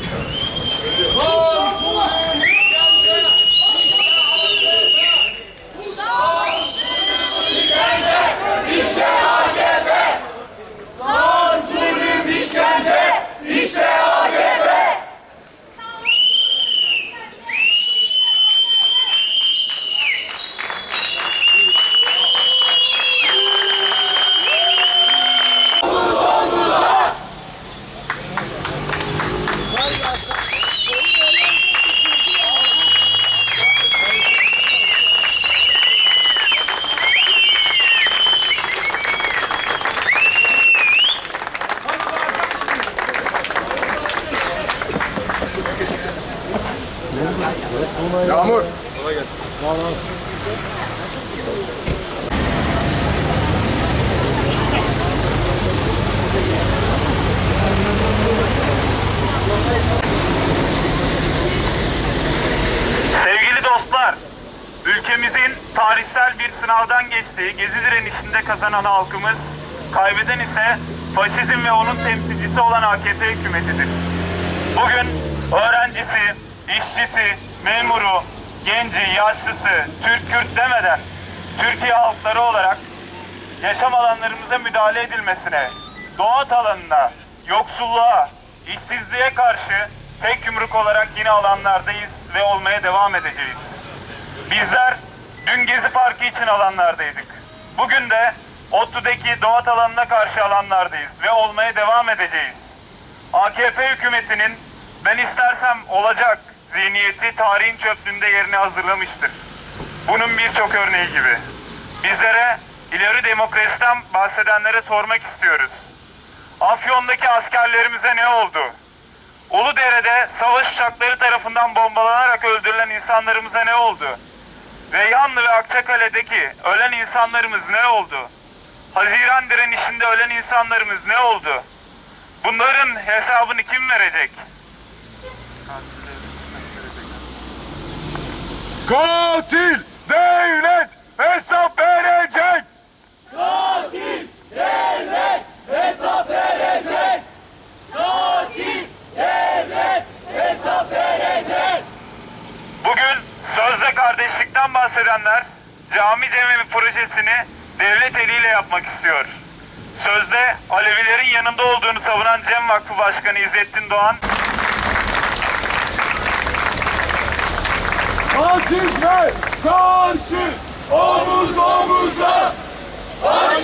Church. Yağmur. Sevgili dostlar, ülkemizin tarihsel bir sınavdan geçtiği gezi direnişinde kazanan halkımız, kaybeden ise faşizm ve onun temsilcisi olan AKP hükümetidir. Bugün öğrencisi, işçisi, memuru, genci, yaşlısı, Türk, Kürt demeden Türkiye halkları olarak yaşam alanlarımıza müdahale edilmesine, doğat alanına, yoksulluğa, işsizliğe karşı tek yumruk olarak yine alanlardayız ve olmaya devam edeceğiz. Bizler dün Gezi Parkı için alanlardaydık. Bugün de ODTÜ'deki doğat alanına karşı alanlardayız ve olmaya devam edeceğiz. AKP hükümetinin ben istersem olacak zihniyeti tarihin çöplüğünde yerini hazırlamıştır. Bunun birçok örneği gibi. Bizlere ileri demokrasiden bahsedenlere sormak istiyoruz. Afyon'daki askerlerimize ne oldu? Uludere'de savaş uçakları tarafından bombalanarak öldürülen insanlarımıza ne oldu? Reyhanlı ve Akçakale'deki ölen insanlarımız ne oldu? Haziran direnişinde ölen insanlarımız ne oldu? Bunların hesabını kim verecek? Katil devlet hesap verecek. Bugün sözde kardeşlikten bahsedenler cami cemimi projesini devlet eliyle yapmak istiyor. Sözde Alevilerin yanında olduğunu savunan Cem Vakfı Başkanı İzzettin Doğan Faşizme karşı omuz omuza